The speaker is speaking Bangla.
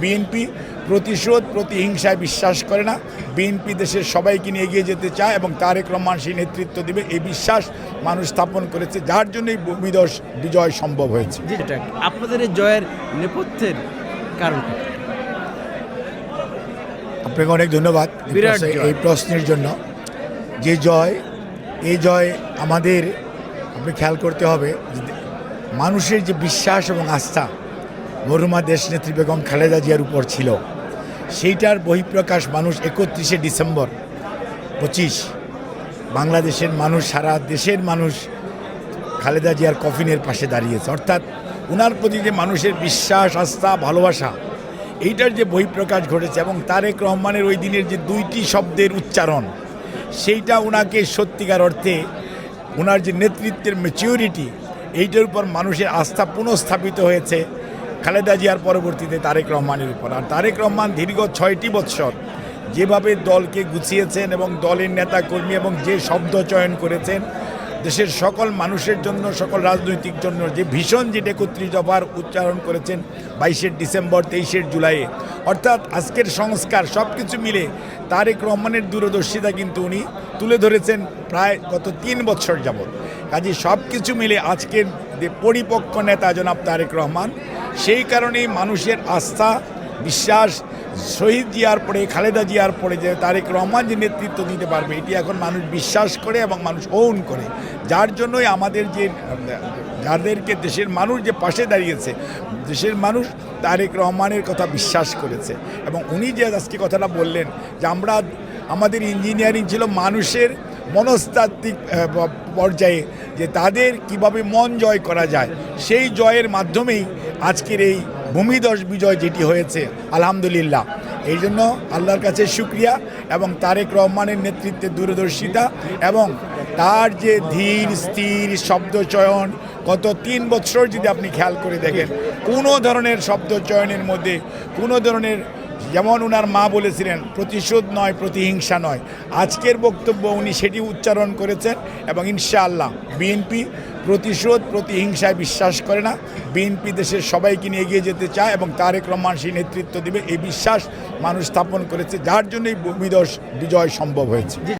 বিএনপি প্রতিশোধ প্রতিহিংসায় বিশ্বাস করে না। বিএনপি দেশের সবাইকে নিয়ে এগিয়ে যেতে চায় এবং তারেক রহমান সেই নেতৃত্ব দিবে। এই বিশ্বাস মানুষ স্থাপন করেছে যার জন্যই ভূমিদশ বিজয় সম্ভব হয়েছে। আপনাদের এই জয়ের নেপথ্যের কারণ আপনাকে অনেক ধন্যবাদ এই প্রশ্নের জন্য। যে জয় এই জয় আমাদের আপনি খেয়াল করতে হবে মানুষের যে বিশ্বাস এবং আস্থা মরুমা দেশনেত্রী বেগম খালেদা জিয়ার উপর ছিল। সেইটার বহিঃপ্রকাশ মানুষ একত্রিশে ডিসেম্বর, পঁচিশ। বাংলাদেশের মানুষ, সারা দেশের মানুষ খালেদা জিয়ার কফিনের পাশে দাঁড়িয়েছে। অর্থাৎ ওনার প্রতি যে মানুষের বিশ্বাস, আস্থা, ভালোবাসা, এইটার যে বহিঃপ্রকাশ ঘটেছে এবং তারেক রহমানের ওই দিনের যে দুইটি শব্দের উচ্চারণ, সেইটা ওনাকে সত্যিকার অর্থে ওনার যে নেতৃত্বের ম্যাচিউরিটি এইটার উপর মানুষের আস্থা পুনঃস্থাপিত হয়েছে। খালেদা জিয়ার পরবর্তীতে তারেক রহমানের উপর। আর তারেক রহমান দীর্ঘ ছয়টি বৎসর যেভাবে দলকে গুছিয়েছেন এবং দলের নেতা কর্মী এবং যে শব্দ চয়ন করেছেন দেশের সকল মানুষের জন্য, সকল রাজনৈতিক জন্য যে ভীষণ যেটা একত্রিশ দফার উচ্চারণ করেছেন বাইশের ডিসেম্বর তেইশের জুলাইয়ে। অর্থাৎ আজকের সংস্কার সব কিছু মিলে তারেক রহমানের দূরদর্শিতা কিন্তু উনি তুলে ধরেছেন প্রায় গত তিন বছর যাবৎ। কাজে সব কিছু মিলে আজকের যে পরিপক্ক নেতা জনাব তারেক রহমান, সেই কারণেই মানুষের আস্থা বিশ্বাস শহীদ জিয়ার পরে, খালেদা জিয়ার পরে যে তারেক রহমান যে নেতৃত্ব দিতে পারবে, এটি এখন মানুষ বিশ্বাস করে এবং মানুষ ওন করে। যার জন্যই আমাদের যে, যাদেরকে দেশের মানুষ যে পাশে দাঁড়িয়েছে, দেশের মানুষ তারেক রহমানের কথা বিশ্বাস করেছে। এবং উনি যে আজকে কথাটা বললেন যে আমরা, আমাদের ইঞ্জিনিয়ারিং ছিল মানুষের মনস্তাত্ত্বিক পর্যায়ে, যে তাদের কীভাবে মন জয় করা যায়, সেই জয়ের মাধ্যমেই আজকের এই ভূমিদশ বিজয় যেটি হয়েছে, আলহামদুলিল্লাহ। এই জন্য আল্লাহর কাছে সুক্রিয়া এবং তারেক রহমানের নেতৃত্বে দূরদর্শিতা এবং তার যে ধীর, স্থির শব্দ চয়ন, গত তিন বছর যদি আপনি খেয়াল করে দেখেন, কোনো ধরনের শব্দ চয়নের মধ্যে, কোনো ধরনের যেমন উনার মা বলেছিলেন, প্রতিশোধ নয়, প্রতিহিংসা নয়। আজকের বক্তব্য উনি সেটি উচ্চারণ করেছেন এবং ইনশাআল্লাহ বিএনপি প্রতিশোধ, প্রতিহিংসায় বিশ্বাস করে না। বিএনপি দেশের সবাইকে নিয়ে এগিয়ে যেতে চায় এবং তারেক রহমান সেই নেতৃত্ব দেবে। এই বিশ্বাস মানুষ স্থাপন করেছে, যার জন্যই ভূমিদশ বিজয় সম্ভব হয়েছে।